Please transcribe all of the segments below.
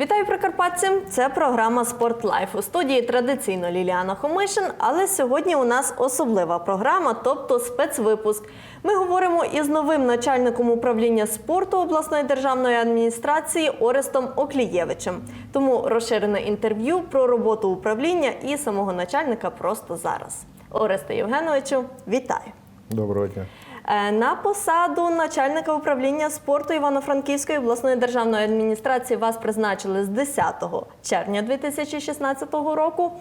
Вітаю прикарпатці! Це програма Спорт Лайф. У студії традиційно Ліліана Хомишин, але сьогодні у нас особлива програма, тобто спецвипуск. Ми говоримо із новим начальником управління спорту обласної державної адміністрації Орестом Оклієвичем. Тому розширене інтерв'ю про роботу управління і самого начальника просто зараз. Оресте Євгеновичу, вітаю! Доброго дня. Е, На посаду начальника управління спорту Івано-Франківської обласної державної адміністрації вас призначили з 10 червня 2016 року.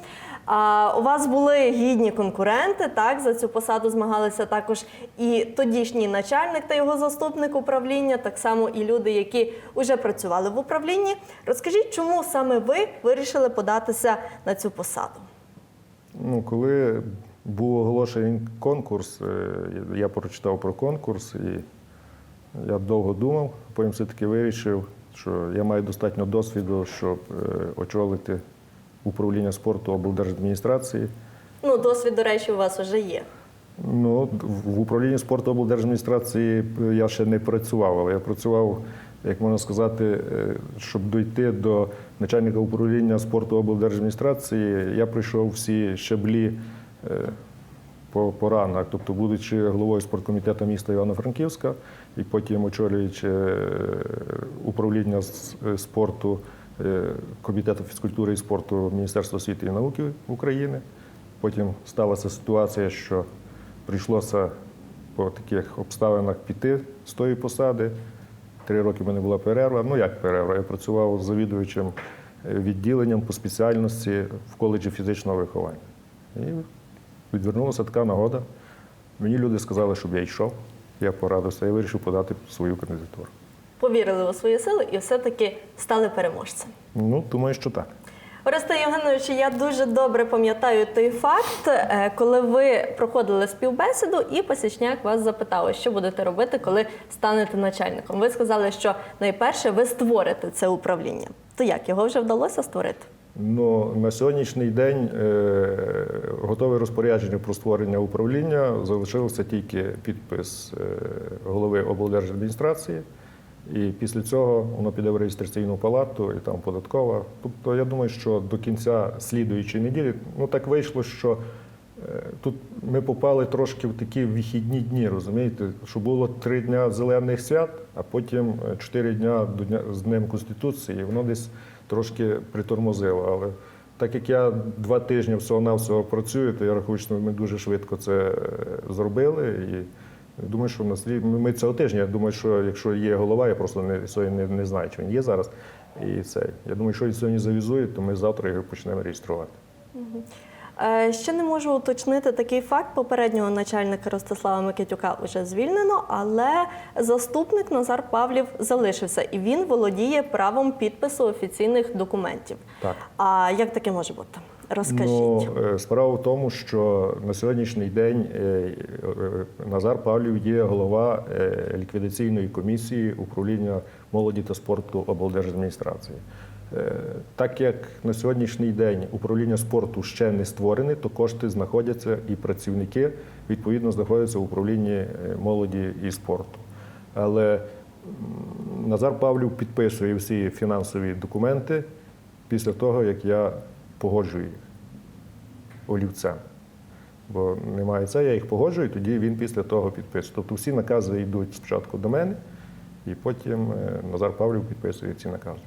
У вас були гідні конкуренти. Так за цю посаду змагалися також і тодішній начальник та його заступник управління, так само і люди, які вже працювали в управлінні. Розкажіть, чому саме ви вирішили податися на цю посаду? Ну, коли був оголошений конкурс, е, я прочитав про конкурс і я довго думав, потім все-таки вирішив, що я маю достатньо досвіду, щоб е, очолити управління спорту облдержадміністрації. Ну, досвід, до речі, у вас вже є. Ну, в управлінні спорту облдержадміністрації я ще не працював, але я працював, як можна сказати, е, щоб дойти до начальника управління спорту облдержадміністрації, я пройшов всі щаблі е, по, по рангах, тобто будучи головою спорткомітету міста Івано-Франківська і потім очолюючи е, управління е, спорту е, Комітету фізкультури і спорту Міністерства освіти і науки України. Потім сталася ситуація, що прийшлося по таких обставинах піти з тої посади. Три роки в мене була перерва. Ну як перерва? Я працював завідувачем е, відділенням по спеціальності в коледжі фізичного виховання. І відвернулася така нагода. Мені люди сказали, щоб я йшов. Я порадився, я вирішив подати свою кандидатуру. Повірили у свої сили і все-таки стали переможцем. Ну, думаю, що так. Оресте Євгеновичу, я дуже добре пам'ятаю той факт, е, коли ви проходили співбесіду, і Пасічняк вас запитав, що будете робити, коли станете начальником. Ви сказали, що найперше ви створите це управління. То як його вже вдалося створити? Ну, на сьогоднішній день е, готове розпорядження про створення управління залишилося тільки підпис е, голови облдержадміністрації. І після цього воно піде в реєстраційну палату і там податкова. Тобто, я думаю, що до кінця слідуючої неділі, ну так вийшло, що тут ми попали трошки в такі вихідні дні, розумієте, що було три дня зелених свят, а потім е, чотири дня з Днем Конституції. І воно десь трошки притормозило. Але так як я два тижні всього-навсього працюю, то я рахую, що ми дуже швидко це е, зробили. І думаю, що в нас ми цього тижня. Я думаю, що якщо є голова, я просто не сьогодні не, не знаю, чи він є зараз. І це я думаю, що він сьогодні завізує, то ми завтра його почнемо реєструвати. Е, Ще не можу уточнити такий факт. Попереднього начальника Ростислава Микитюка вже звільнено, але заступник Назар Павлів залишився і він володіє правом підпису офіційних документів. Так. А як таке може бути? Розкажіть. Ну, е, справа в тому, що на сьогоднішній день е, Назар Павлів є голова ліквідаційної комісії управління молоді та спорту облдержадміністрації. Е, Так як на сьогоднішній день управління спорту ще не створене, то кошти знаходяться і працівники відповідно знаходяться в управлінні е, молоді і спорту. Але Назар Павлів підписує всі фінансові документи після того, як я погоджую їх олівцем. Бо немає це, я їх погоджую, тоді він після того підписує. Тобто всі накази йдуть спочатку до мене, і потім е, Назар Павлів підписує ці накази.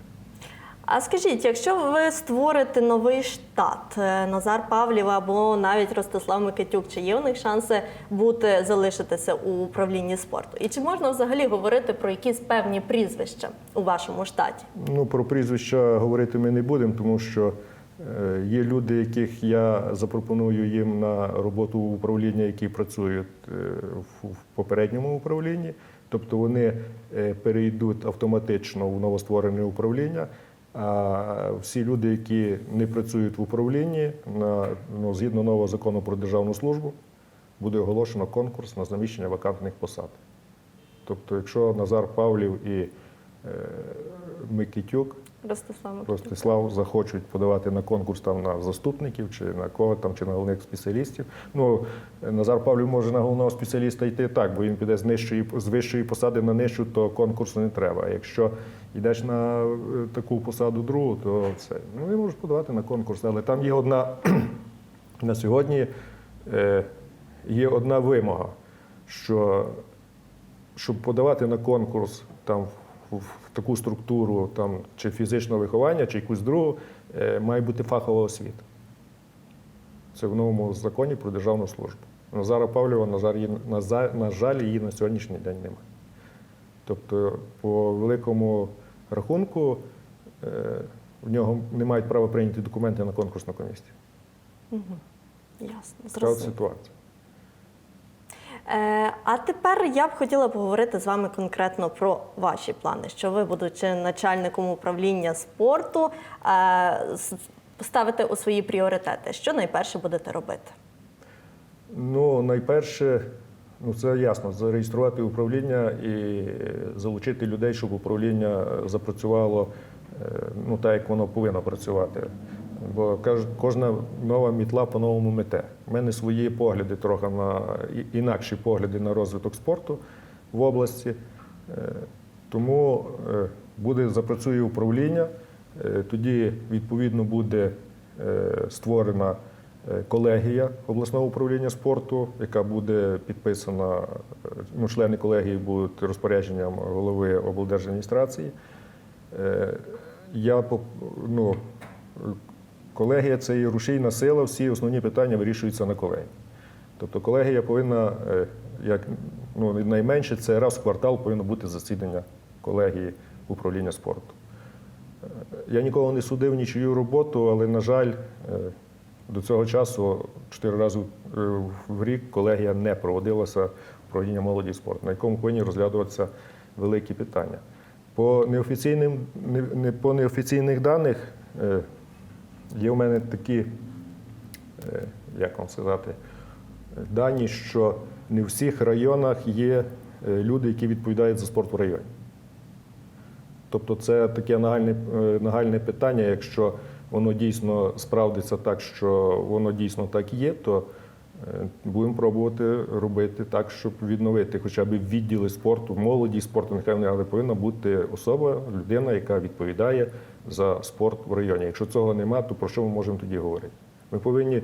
А скажіть, якщо ви створите новий штат е, Назар Павлів або навіть Ростислав Микитюк, чи є у них шанси бути залишитися у управлінні спорту? І чи можна взагалі говорити про якісь певні прізвища у вашому штаті? Ну, про прізвища говорити ми не будемо, тому що е, є люди, яких я запропоную їм на роботу в управління, які працюють е, в попередньому управлінні. Тобто вони перейдуть автоматично в новостворене управління. Всі люди, які не працюють в управлінні, на, ну, згідно нового закону про державну службу, буде оголошено конкурс на заміщення вакантних посад. Тобто, якщо Назар Павлів і е, Микитюк Ростислав. Ростислав захочуть подавати на конкурс там на заступників чи на кого там, чи на головних спеціалістів. Ну Назар Павлів може на головного спеціаліста йти так, бо він піде з нижчої з вищої посади на нижчу, то конкурсу не треба. А якщо йдеш на е, таку посаду другу, то це ну він може подавати на конкурс. Але там є одна на сьогодні е, є одна вимога, що щоб подавати на конкурс там в, таку структуру, там чи фізичного виховання, чи якусь другу, е, має бути фахова освіта. Це в новому законі про державну службу. Назара Павлєва, на жаль, її, на, сьогоднішній день немає. Тобто, по великому рахунку, е, в нього не мають права прийняти документи на конкурсну комісію. Ясно, Така ситуація. Е, а тепер я б хотіла поговорити з вами конкретно про ваші плани. Що ви, будучи начальником управління спорту, е, ставите у свої пріоритети. Що найперше будете робити? Ну, найперше, ну це ясно, зареєструвати управління і е, залучити людей, щоб управління запрацювало ну, так, як воно повинно працювати. Бо кожна нова мітла по-новому мете. У мене свої погляди трохи на інакші погляди на розвиток спорту в області. Е, Тому е, буде запрацює управління, е, тоді відповідно буде створена колегія обласного управління спорту, яка буде підписана. Ну, члени колегії будуть розпорядженням голови облдержадміністрації. Я ну, колегія це є рушійна сила, всі основні питання вирішуються на колегії. Тобто колегія повинна, е, як ну, найменше, це раз в квартал повинно бути засідання колегії управління спорту. Е, Я ніколи не судив нічию роботу, але, на жаль, е, до цього часу чотири рази в рік колегія не проводилася управління молоді спорту, на якому повинні розглядуватися великі питання. По неофіційним, не, по неофіційних даних є в мене такі, е, як вам сказати, дані, що не в всіх районах є е, люди, які відповідають за спорт в районі. Тобто це таке нагальне, е, нагальне питання. Якщо воно дійсно справдиться так, що воно дійсно так є, то будемо пробувати робити так, щоб відновити хоча б відділи спорту, молоді спорту, нехай але повинна бути особа, людина, яка відповідає за спорт в районі. Якщо цього немає, то про що ми можемо тоді говорити? Ми повинні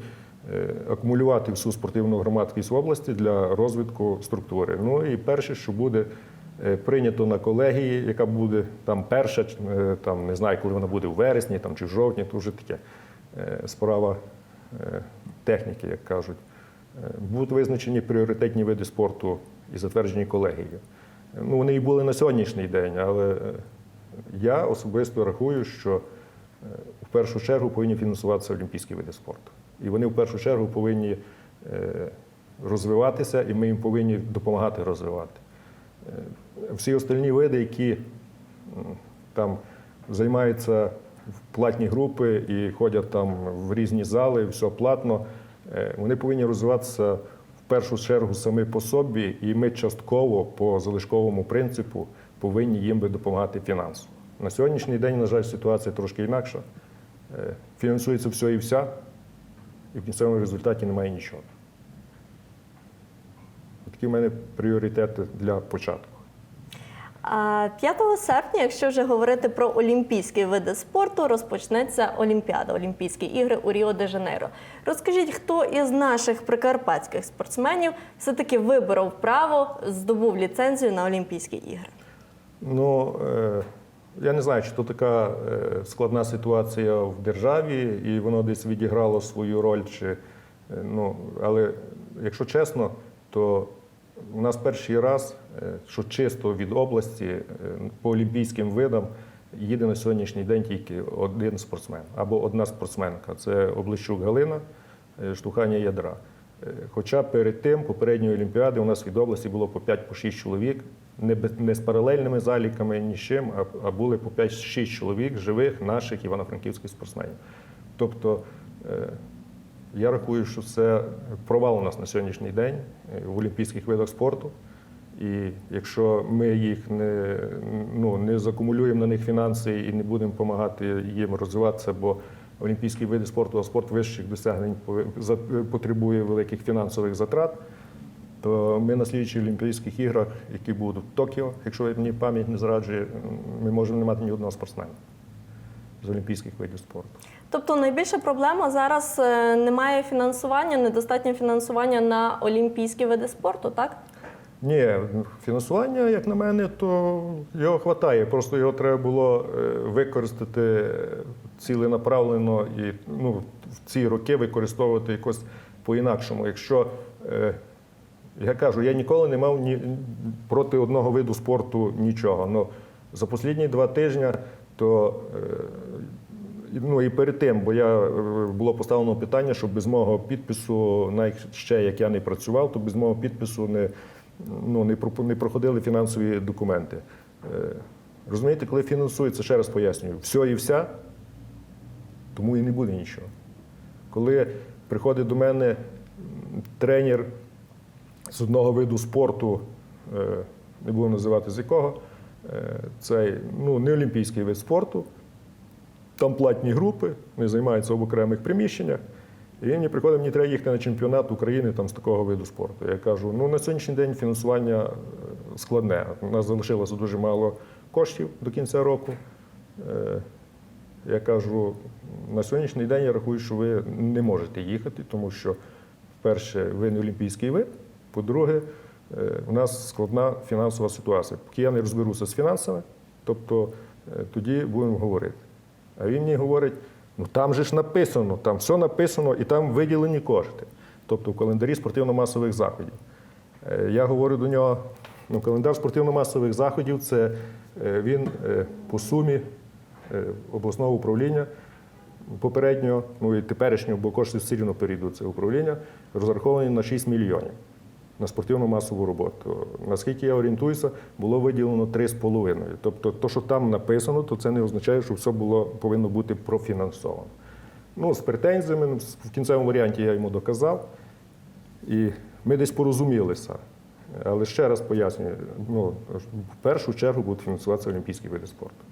е, акумулювати всю спортивну громадськість в області для розвитку структури. Ну і перше, що буде е, прийнято на колегії, яка буде там перша, е, там не знаю, коли вона буде в вересні там, чи в жовтні, то вже таке справа техніки, як кажуть. Будуть визначені пріоритетні види спорту і затверджені колегією. Ну, вони і були на сьогоднішній день, але я особисто рахую, що е, в першу чергу повинні фінансуватися олімпійські види спорту. І вони в першу чергу повинні е, розвиватися, і ми їм повинні допомагати розвивати. Е, Всі остальні види, які там займаються в платні групи і ходять там в різні зали, все платно, вони повинні розвиватися в першу чергу самі по собі, і ми частково по залишковому принципу повинні їм би допомагати фінансово. На сьогоднішній день, на жаль, ситуація трошки інакша. Е, Фінансується все і вся, і в кінцевому результаті немає нічого. Такі в мене пріоритети для початку. 5 серпня, якщо вже говорити про олімпійські види спорту, розпочнеться Олімпіада, Олімпійські ігри у Ріо-де-Жанейро. Розкажіть, хто із наших прикарпатських спортсменів все-таки виборов право, здобув ліцензію на Олімпійські ігри? Ну, е, я не знаю, чи то така е, складна ситуація в державі, і воно десь відіграло свою роль. Чи, е, ну, але якщо чесно, то у нас перший раз, що чисто від області по олімпійським видам їде на сьогоднішній день тільки один спортсмен або одна спортсменка. Це Облищук Галина, штовхання ядра. Хоча перед тим, попередньої Олімпіади, у нас від області було по 5-6 чоловік, не, без- не з паралельними заліками, ні з чим, а, а були по 5-6 чоловік живих наших івано-франківських спортсменів. Тобто е, я рахую, що це провал у нас на сьогоднішній день е, в олімпійських видах спорту. І якщо ми їх не, ну, не закумулюємо на них фінанси і не будемо допомагати їм розвиватися, бо олімпійські види спорту, а спорт вищих досягнень потребує великих фінансових затрат, то ми на слідчих Олімпійських іграх, які будуть в Токіо, якщо мені пам'ять не зраджує, ми можемо не мати ні одного спортсмена з олімпійських видів спорту. Тобто найбільша проблема зараз е, немає фінансування, недостатньо фінансування на олімпійські види спорту, так? Ні, фінансування, як на мене, то його вистачає. Просто його треба було е, використати ціленаправлено і ну, в ці роки використовувати якось по-інакшому. Якщо е, я кажу, я ніколи не мав ні проти одного виду спорту нічого. Ну, за останні два тижні, то е, ну і перед тим, бо я е, було поставлено питання, що без мого підпису, навіть ще як я не працював, то без мого підпису не, ну, не, проходили фінансові документи. Е, Розумієте, коли фінансується, ще раз пояснюю, все і вся, тому і не буде нічого. Коли приходить до мене тренер з одного виду спорту, е, не буду називати з якого, е, цей ну, не олімпійський вид спорту, там платні групи, вони займаються в окремих приміщеннях. І він мені приходить, мені треба їхати на чемпіонат України там, з такого виду спорту. Я кажу, ну на сьогоднішній день фінансування е, складне. У нас залишилося дуже мало коштів до кінця року. Я кажу, на сьогоднішній день я рахую, що ви не можете їхати, тому що, перше, ви не олімпійський вид. По-друге, е, у нас складна фінансова ситуація. Поки я не розберуся з фінансами, тобто е, тоді будемо говорити. А він мені говорить: ну там же ж написано, там все написано і там виділені кошти. Тобто в календарі спортивно-масових заходів. Е, Я говорю до нього, ну, календар спортивно-масових заходів це е, він е, по сумі е, обласного управління попереднього, ну і теперішнього, бо кошти все рівно перейдуть це управління, розраховані на 6 мільйонів на спортивну масову роботу. Наскільки я орієнтуюся, було виділено 3,5. Тобто, то, що там написано, то це не означає, що все було повинно бути профінансовано. Ну, з претензіями ну, в кінцевому варіанті я йому доказав, і ми десь порозумілися. Але ще раз пояснюю: ну, в першу чергу будуть фінансуватися олімпійські види спорту.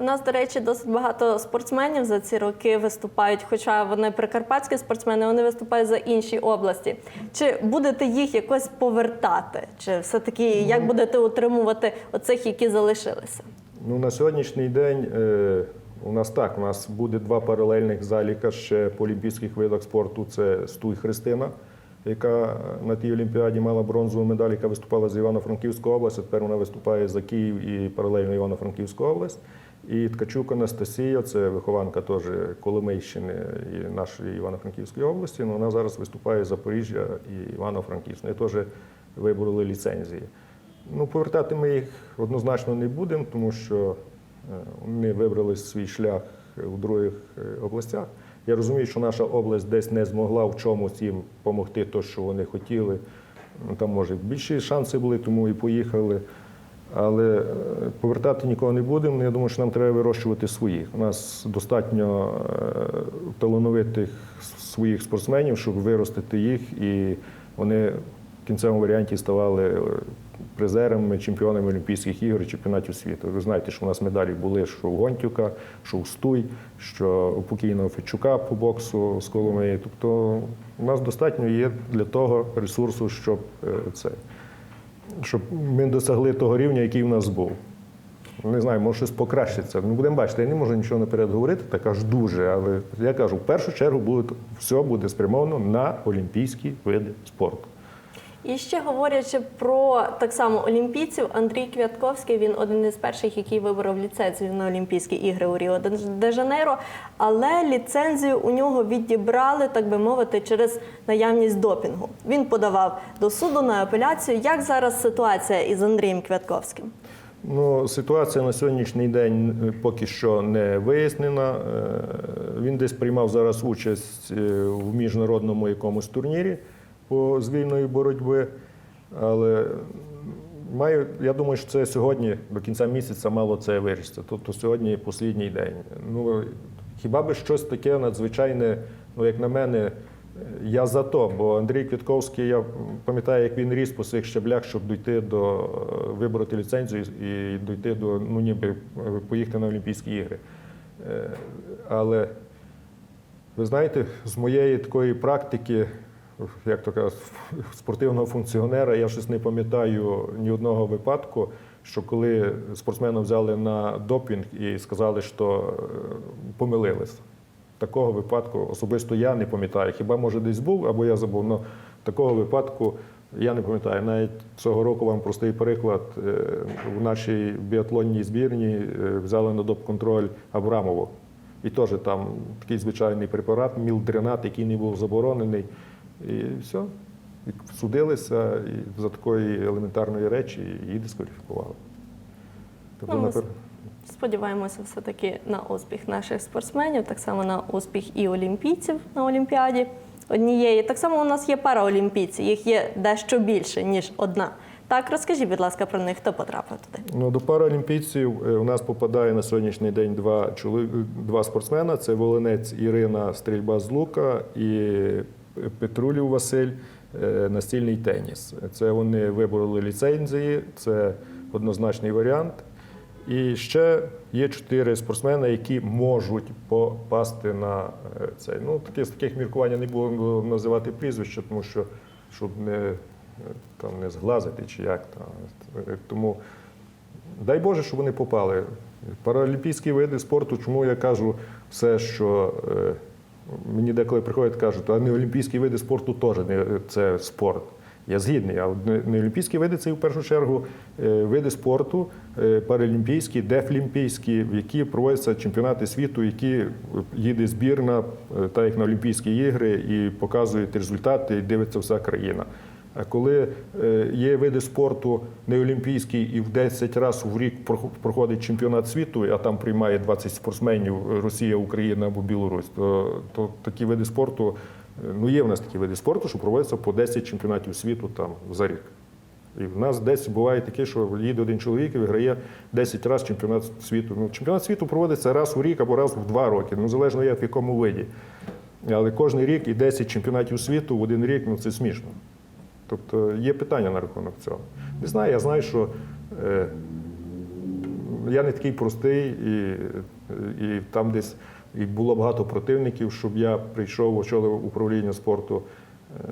У нас, до речі, досить багато спортсменів за ці роки виступають, хоча вони прикарпатські спортсмени, вони виступають за інші області. Чи будете їх якось повертати? Чи все-таки як будете утримувати оцих, які залишилися? Ну, на сьогоднішній день е, у нас так, у нас буде два паралельних заліка ще по олімпійських видах спорту. Це Стуй Христина, яка на тій Олімпіаді мала бронзову медаль, яка виступала з Івано-Франківської області. Тепер вона виступає за Київ і паралельно Івано-Франківську область. І Ткачук Анастасія, це вихованка теж Коломийщини і нашої Івано-Франківської області. але вона зараз виступає з Запоріжжя і Івано-Франківська. Вони теж вибороли ліцензії. Ну, повертати ми їх однозначно не будемо, тому що е, вони вибрали свій шлях у других е, областях. Я розумію, що наша область десь не змогла в чомусь їм допомогти, то, що вони хотіли. Ну, Там, може, більші шанси були, тому і поїхали. Але е, повертати нікого не будемо. Я думаю, що нам треба вирощувати своїх. У нас достатньо е, талановитих своїх спортсменів, щоб виростити їх, і вони в кінцевому варіанті ставали е, призерами, чемпіонами Олімпійських ігор, чемпіонатів світу. Ви знаєте, що у нас медалі були, що у Гонтюка, що у Стуй, що у покійного Федчука по боксу з Коломиї. Тобто у нас достатньо є для того ресурсу, щоб е, це щоб ми досягли того рівня, який в нас був. Не знаю, може щось покращиться. Ну, будемо бачити, я не можу нічого наперед говорити, так аж дуже. Але я кажу, в першу чергу буде, все буде спрямовано на олімпійські види спорту. І ще говорячи про так само олімпійців, Андрій Квятковський він один із перших, який виборов ліцензію на Олімпійські ігри у Ріо де Жанейро. Але ліцензію у нього відібрали, так би мовити, через наявність допінгу. Він подавав до суду на апеляцію. Як зараз ситуація із Андрієм Квятковським? Ну, ситуація на сьогоднішній день е, поки що не вияснена. Е, Він десь приймав зараз участь е, в міжнародному якомусь турнірі по звільної боротьби. Але маю, я думаю, що це сьогодні до кінця місяця мало це вирішиться. Тобто сьогодні останній день. Ну, хіба би щось таке надзвичайне, ну, як на мене, Я за то, бо Андрій Квітковський, я пам'ятаю, як він ріс по цих щаблях, щоб дійти до вибороти ліцензію і дійти до ну ніби поїхати на Олімпійські ігри. Е, Але ви знаєте, з моєї такої практики, як то кажуть, спортивного функціонера, я щось не пам'ятаю ні одного випадку, що коли спортсмена взяли на допінг і сказали, що е, помилилися. Такого випадку особисто я не пам'ятаю. Хіба може десь був, або я забув. але такого випадку я не пам'ятаю. Навіть цього року вам простий приклад. е, В нашій біатлонній збірні е, взяли на доп-контроль Абрамову. І теж там такий звичайний препарат, мілдренат, який не був заборонений. І все. І судилися і за такої елементарної речі і її дискваліфікували. Тобто, Ну, напер- Сподіваємося все-таки на успіх наших спортсменів, так само на успіх і олімпійців на Олімпіаді однієї. Так само у нас є параолімпійці, їх є дещо більше, ніж одна. Так, розкажіть, будь ласка, про них, хто потрапив туди. Ну, до паралімпійців е, у нас попадає на сьогоднішній день два, чолові... два спортсмена: це Волинець Ірина стрільба з лука і Петрулів Василь е, настільний теніс. Це вони вибороли ліцензії, це однозначний варіант. І ще є чотири спортсмени, які можуть попасти на е, цей. Ну, таке, з таких міркувань не буду називати прізвища, тому що щоб не, е, там, не зглазити чи як. Там. Тому дай Боже, щоб вони попали. Паралімпійські види спорту, чому я кажу все, що мені деколи приходять і кажуть, а не олімпійські види спорту теж не це спорт. Я згідний, а не олімпійські види це в першу чергу е, види спорту, е, паралімпійські, дефлімпійські, в які проводяться чемпіонати світу, які їде збірна, е, так як на Олімпійські ігри, і показують результати, і дивиться вся країна. Коли е, є види спорту не олімпійські і в 10 разів в рік проходить чемпіонат світу, а там приймає 20 спортсменів Росія, Україна або Білорусь, то, то такі види спорту, е, ну є в нас такі види спорту, що проводяться по 10 чемпіонатів світу там за рік. І в нас десь буває таке, що їде один чоловік і виграє 10 разів чемпіонат світу. Ну, чемпіонат світу проводиться раз у рік або раз в два роки, ну залежно як в якому виді. Але кожен рік і 10 чемпіонатів світу в один рік ну це смішно. Тобто є питання на рахунок цього. Не знаю, я знаю, що е, я не такий простий, і, і там десь і було багато противників, щоб я прийшов, очолив управління спорту, е,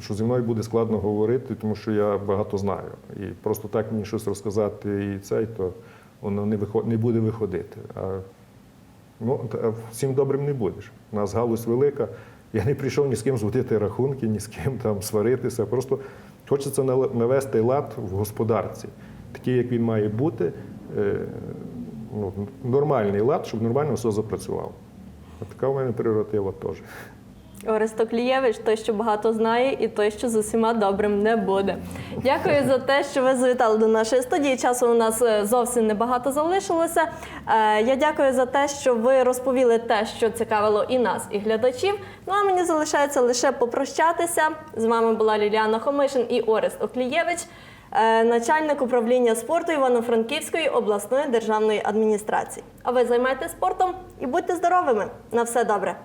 що зі мною буде складно говорити, тому що я багато знаю. І просто так мені щось розказати і цей, то воно не, виход, не буде виходити. А Ну, всім добрим не будеш. У нас галузь велика. Я не прийшов ні з ким зводити рахунки, ні з ким там сваритися. Просто хочеться навести лад в господарці, такий, як він має бути, е, ну, нормальний лад, щоб нормально все запрацювало. Така у мене прерогатива теж. Орест Оклієвич, той, що багато знає, і той, що з усіма добрим не буде. Дякую за те, що ви завітали до нашої студії. Часу у нас е, зовсім небагато залишилося. Е, Я дякую за те, що ви розповіли те, що цікавило і нас, і глядачів. Ну а мені залишається лише попрощатися. З вами була Ліліана Хомишин і Орест Оклієвич, е, начальник управління спорту Івано-Франківської обласної державної адміністрації. А ви займайтеся спортом і будьте здоровими. На все добре.